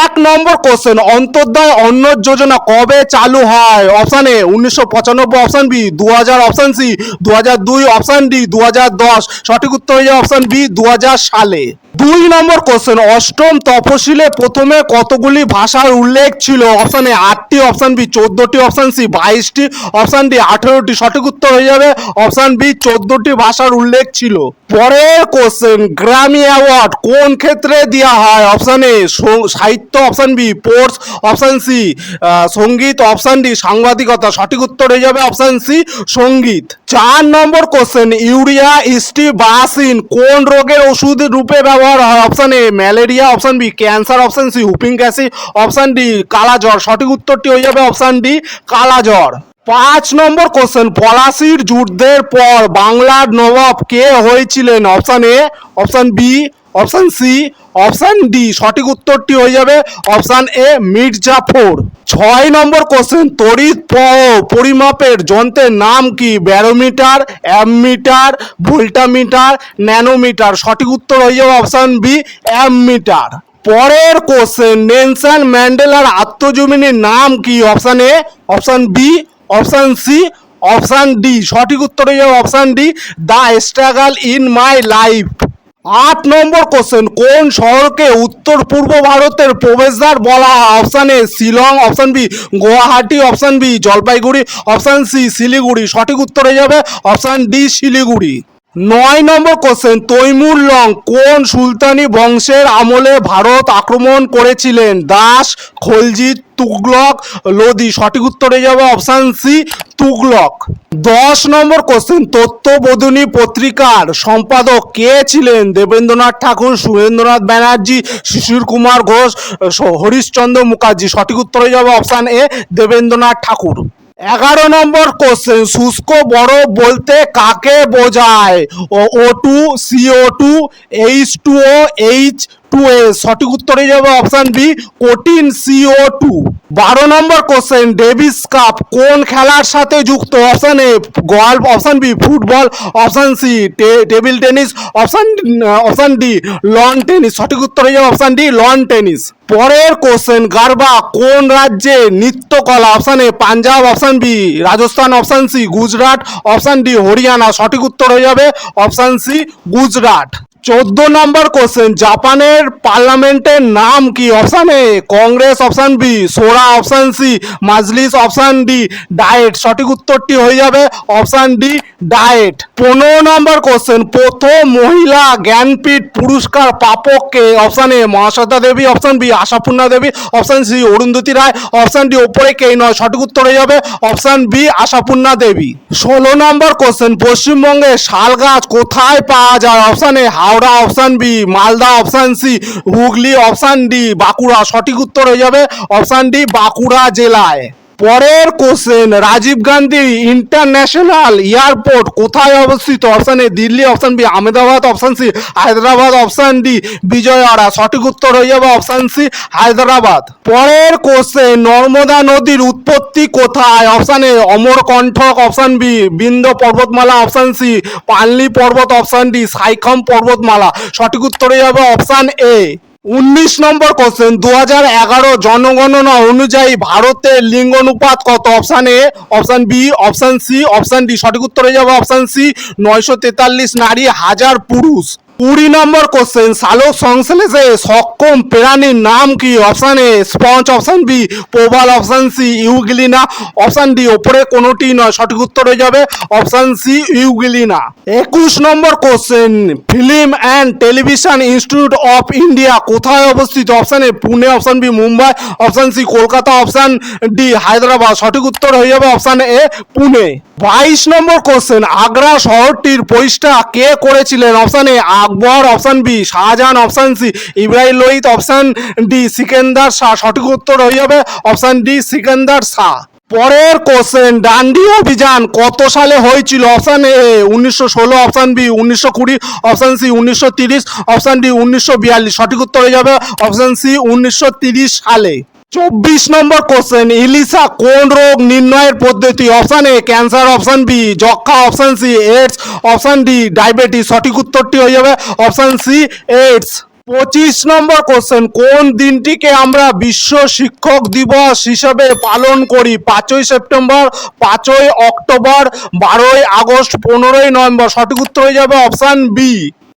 এক নম্বর কোশ্চেন অন্তর্দয় অন্ন যোজনা কবে চালু হয়? অপশান এ উনিশশো পঁচানব্বই অপশান বি দু হাজার অপশান সি দু হাজার দুই অপশান ডি দু হাজার দশ। সঠিক উত্তর হয়ে যাবে অপশান বি দু হাজার সালে। দুই নম্বর কোশ্চেন অষ্টম তপশিলে প্রথমে কতগুলি ভাষার উল্লেখ ছিল? অপশান এ আটটি অপশান বি চোদ্দটি অপশান সি বাইশটি অপশান ডি আঠেরোটি। সঠিক উত্তর হয়ে যাবে অপশান বি চোদ্দটি ভাষার উল্লেখ ছিল। পরের কোশ্চেন গ্রামি অ্যাওয়ার্ড কোন ক্ষেত্রে দেওয়া হয়? অপশান এ সাহিত্য option B sports option C সংগীত অপশান ডি সাংবাদিকতা। সঠিক উত্তর হয়ে যাবে অপশান সি সংগীত। চার নম্বর কোশ্চেন ইউরিয়া ইস্টি বাসিন, কোন রোগের ওষুধ রূপে ব্যবহার হয়? Option A malaria option B cancer option C whooping cough option D কালা জ্বর। সঠিক উত্তরটি হয়ে যাবে অপশান ডি কালা জ্বর। পাঁচ নম্বর কোশ্চেন পলাশির যুদ্ধের পর বাংলার নবাব কে হয়েছিলেন? Option A option B option C option D সঠিক উত্তরটি হয়ে যাবে অপশান এ মির্জাফর। ছয় নম্বর কোশ্চেন তড়িৎ পরিমাপের যন্ত্রের নাম কি? Barometer, ammeter, voltameter, nanometer. সঠিক উত্তর হয়ে যাবে অপশান বি অ্যামমিটার। পরের কোশ্চেন নেলসন ম্যান্ডেলার আত্মজীবনীর নাম কি? Option A option B option C option D সঠিক উত্তর হয়ে যাবে option D the struggle in my life আট নম্বর কোশ্চেন কোন শহরকে উত্তর পূর্ব ভারতের প্রবেশদ্বার বলা হয়? Option A Shillong option B Guwahati option B Jalpaiguri option C Siliguri. সঠিক উত্তরে যাবে অপশান ডি শিলিগুড়ি। নয় নম্বর কোশ্চেন তৈমুর লং কোন সুলতানি বংশের আমলে ভারত আক্রমণ করেছিলেন? দাস খলজি তুগলক লোদি সঠিক উত্তরে যাবে অপশান সি তুগলক। দশ নম্বর কোশ্চেন তত্ত্ববোধিনী পত্রিকার সম্পাদক কে ছিলেন? দেবেন্দ্রনাথ ঠাকুর, সুরেন্দ্রনাথ ব্যানার্জি শিশির কুমার ঘোষ হরিশচন্দ্র মুখার্জি। সঠিক উত্তরে যাবে অপশান এ দেবেন্দ্রনাথ ঠাকুর। এগারো নম্বর কোশ্চেন শুষ্ক বড় বলতে কাকে বোঝায়? O two CO two H two O H two এ সঠিক উত্তর যাবে অপশান বি কঠিন সিও টু বারো নম্বর কোশ্চেন ডেভিস কাপ কোন খেলার সাথে যুক্ত option A golf option B football option C table tennis option option D lawn tennis সঠিক উত্তর যাবে অপশান ডি লন টেনিস পরের কোশ্চেন গারবা কোন রাজ্যে নৃত্যকলা? Option A Punjab option B Rajasthan option C Gujarat option D Haryana সঠিক উত্তর হয়ে যাবে অপশান সি গুজরাট চোদ্দ নম্বর কোশ্চেন জাপানের পার্লামেন্টের নাম কি? Option A Congress option B সোরা option C Majlis option D diet সঠিক উত্তরটি হয়ে যাবে অপশান ডি ডায়েট পনেরো নম্বর কোশ্চেন প্রথম মহিলা জ্ঞানপীঠ পুরস্কার প্রাপককে option A Mahasweta Devi option B Ashapurna Devi option C Arundhati Roy option D ওপরে কে নয়? সঠিক উত্তর হয়ে যাবে অপশান বি আশাপূর্ণা দেবী। ষোলো নম্বর কোশ্চেন পশ্চিমবঙ্গে শাল গাছ কোথায় পাওয়া যায়? Option A Howrah option B Malda option C Hooghly option D Bankura. সঠিক উত্তর হয়ে যাবে অপশান ডি বাঁকুড়া জেলায়। পরের question Rajiv Gandhi international airport কোথায় অবস্থিত? Option A Delhi option B Ahmedabad option C Hyderabad option D Vijayawada. সঠিক উত্তর হয়ে যাবে অপশান সি হায়দ্রাবাদ। পরের কোশ্চেন নর্মদা নদীর উৎপত্তি কোথায়? Option A Amarkantak option B Vindhya পর্বতমালা অপশান সি পানলি পর্বত অপশান ডি সাইখম পর্বতমালা। সঠিক উত্তর হয়ে যাবে অপশান এ উনিশ নম্বর কোশ্চেন দু হাজার এগারো জনগণনা অনুযায়ী ভারতের লিঙ্গ অনুপাত কত? Option A option B option C option D সঠিক উত্তরে যাবে অপশান সি নয়শো তেতাল্লিশ নারী, হাজার পুরুষ। কুড়ি নম্বর কোশ্চেন সালোক সংশ্লেষে সক্ষম প্রাণীর নাম কি? Option A sponge option B Prabal option C euglena option D ওপরে কোনোটি নয়, সঠিক উত্তর হয়ে যাবে অপশান সি ইউগিলিনা একুশ নম্বর question film and television institute of India কোথায় অবস্থিত? Option A Pune option B Mumbai option C Kolkata option D Hyderabad. সঠিক উত্তর হয়ে যাবে অপশান এ পুনে বাইশ নম্বর কোশ্চেন আগ্রা শহরটির প্রতিষ্ঠা কে করেছিলেন? Option A Akbar option B Shahjahan option C Ibrahim Lohit option D Sikandar Shah. সঠিক উত্তর হয়ে যাবে অপশান ডি সিকেন্দার শাহ। পরের কোশ্চেন ডান্ডি অভিযান কত সালে হয়েছিল? অপশান এ উনিশশো ষোলো অপশান বি উনিশশো কুড়ি অপশান সি উনিশশো তিরিশ অপশান ডি উনিশশো বিয়াল্লিশ। সঠিক উত্তর হয়ে যাবে অপশান সি উনিশশো তিরিশ সালে। চব্বিশ নম্বর কোশ্চেন ইলিশা কোন রোগ নির্ণয়ের পদ্ধতি? Option A cancer option B যক্ষা option C AIDS option D diabetes সঠিক উত্তরটি হয়ে যাবে। অপশান সি এইডস পঁচিশ নম্বর কোশ্চেন কোন দিনটিকে আমরা বিশ্ব শিক্ষক দিবস হিসেবে পালন করি? পাঁচই সেপ্টেম্বর, পাঁচই অক্টোবর, বারোই আগস্ট, পনেরোই নভেম্বর, সঠিক উত্তর হয়ে যাবে অপশান বি